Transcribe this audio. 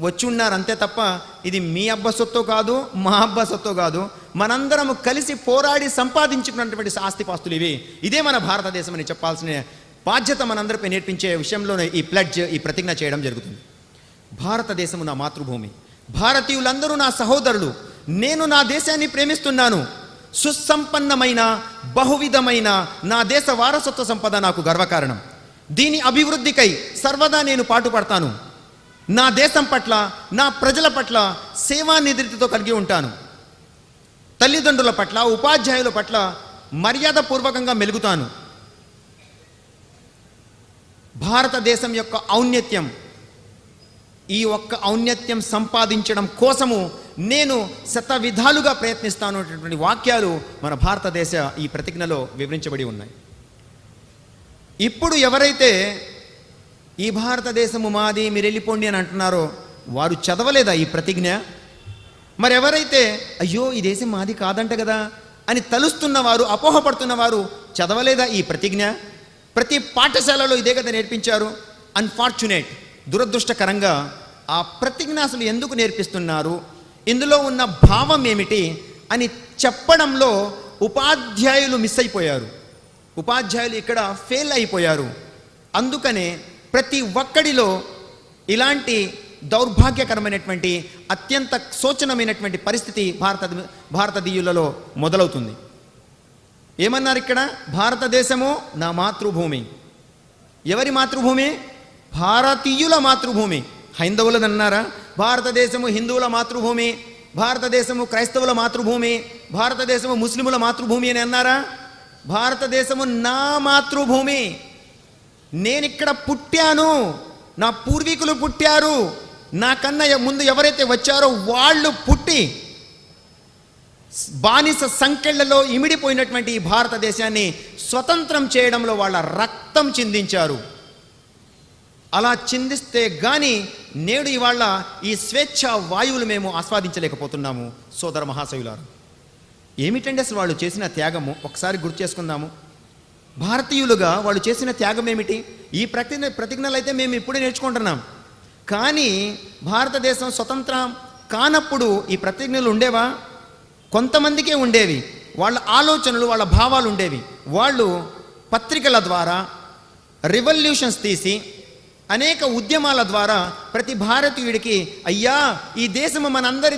వచ్చి ఉన్నారు అంతే తప్ప ఇది మీ అబ్బ సొత్తు కాదు మా అబ్బ సొత్తు కాదు. మనందరం కలిసి పోరాడి సంపాదించుకున్నటువంటి ఆస్తిపాస్తులు ఇవి. ఇదే మన భారతదేశం అని చెప్పాల్సిన బాధ్యత మనందరిపై నేర్పించే విషయంలోనే ఈ ప్లడ్జ్ ఈ ప్రతిజ్ఞ చేయడం జరుగుతుంది. భారతదేశము నా మాతృభూమి. భారతీయులందరూ నా సహోదరులు. నేను నా దేశాన్ని ప్రేమిస్తున్నాను. సుసంపన్నమైన బహువిధమైన నా దేశ వారసత్వ సంపద నాకు గర్వకారణం. దీని అభివృద్ధికై సర్వదా నేను పాటుపడతాను. నా దేశం పట్ల నా ప్రజల పట్ల సేవా నిధృతితో కలిగి ఉంటాను. తల్లిదండ్రుల పట్ల ఉపాధ్యాయుల పట్ల మర్యాదపూర్వకంగా మెలుగుతాను. భారతదేశం యొక్క ఔన్నత్యం ఈ ఒక్క ఔన్నత్యం సంపాదించడం కోసము నేను శత విధాలుగా ప్రయత్నిస్తాను అనేటువంటి వాక్యాలు మన భారతదేశ ఈ ప్రతిజ్ఞలో వివరించబడి ఉన్నాయి. ఇప్పుడు ఎవరైతే ఈ భారతదేశము మాది మీరు వెళ్ళిపోండి అని అంటున్నారో వారు చదవలేదా ఈ ప్రతిజ్ఞ? మరెవరైతే అయ్యో ఈ దేశం మాది కాదంట కదా అని తలుస్తున్నవారు అపోహపడుతున్నవారు చదవలేదా ఈ ప్రతిజ్ఞ? ప్రతి పాఠశాలలో ఇదే కదా నేర్పించారు. అన్ఫార్చునేట్ దురదృష్టకరంగా ఆ ప్రతిజ్ఞ అసలు ఎందుకు నేర్పిస్తున్నారు? ఇందులో ఉన్న భావం ఏమిటి అని చెప్పడంలో ఉపాధ్యాయులు మిస్ అయిపోయారు. ఉపాధ్యాయులు ఇక్కడ ఫెయిల్ అయిపోయారు. అందుకనే ప్రతి ఒక్కడిలో ఇలాంటి దౌర్భాగ్యకరమైనటువంటి అత్యంత శోచనమైనటువంటి పరిస్థితి భారత భారతీయులలో మొదలవుతుంది. ఏమన్నారు ఇక్కడ? భారతదేశము నా మాతృభూమి. ఎవరి మాతృభూమి? భారతీయుల మాతృభూమి. హైందవులది అన్నారా? భారతదేశము హిందువుల మాతృభూమి భారతదేశము క్రైస్తవుల మాతృభూమి భారతదేశము ముస్లిముల మాతృభూమి అని అన్నారా? భారతదేశము నా మాతృభూమి. నేనిక్కడ పుట్టాను. నా పూర్వీకులు పుట్టారు. నాకన్నా ముందు ఎవరైతే వచ్చారో వాళ్ళు పుట్టి బానిస సంకెళ్ళలో ఇమిడిపోయినటువంటి ఈ భారతదేశాన్ని స్వతంత్రం చేయడంలో వాళ్ళ రక్తం చిందించారు. అలా చిందిస్తే గాని నేడు ఇవాళ ఈ స్వేచ్ఛ వాయువులు మేము ఆస్వాదించలేకపోతున్నాము. సోదర మహాశయులారు ఏమిటండి అసలు వాళ్ళు చేసిన త్యాగము? ఒకసారి గుర్తు చేసుకుందాము. భారతీయులుగా వాళ్ళు చేసిన త్యాగం ఏమిటి? ఈ ప్రతిజ్ఞ ప్రతిజ్ఞలు అయితే మేము ఇప్పుడే నేర్చుకుంటున్నాం. కానీ భారతదేశం స్వతంత్రం కానప్పుడు ఈ ప్రతిజ్ఞలు ఉండేవా? కొంతమందికే ఉండేవి. వాళ్ళ ఆలోచనలు వాళ్ళ భావాలు ఉండేవి. వాళ్ళు పత్రికల ద్వారా రివల్యూషన్స్ తీసి అనేక ఉద్యమాల ద్వారా ప్రతి భారతీయుడికి అయ్యా ఈ దేశము మనందరి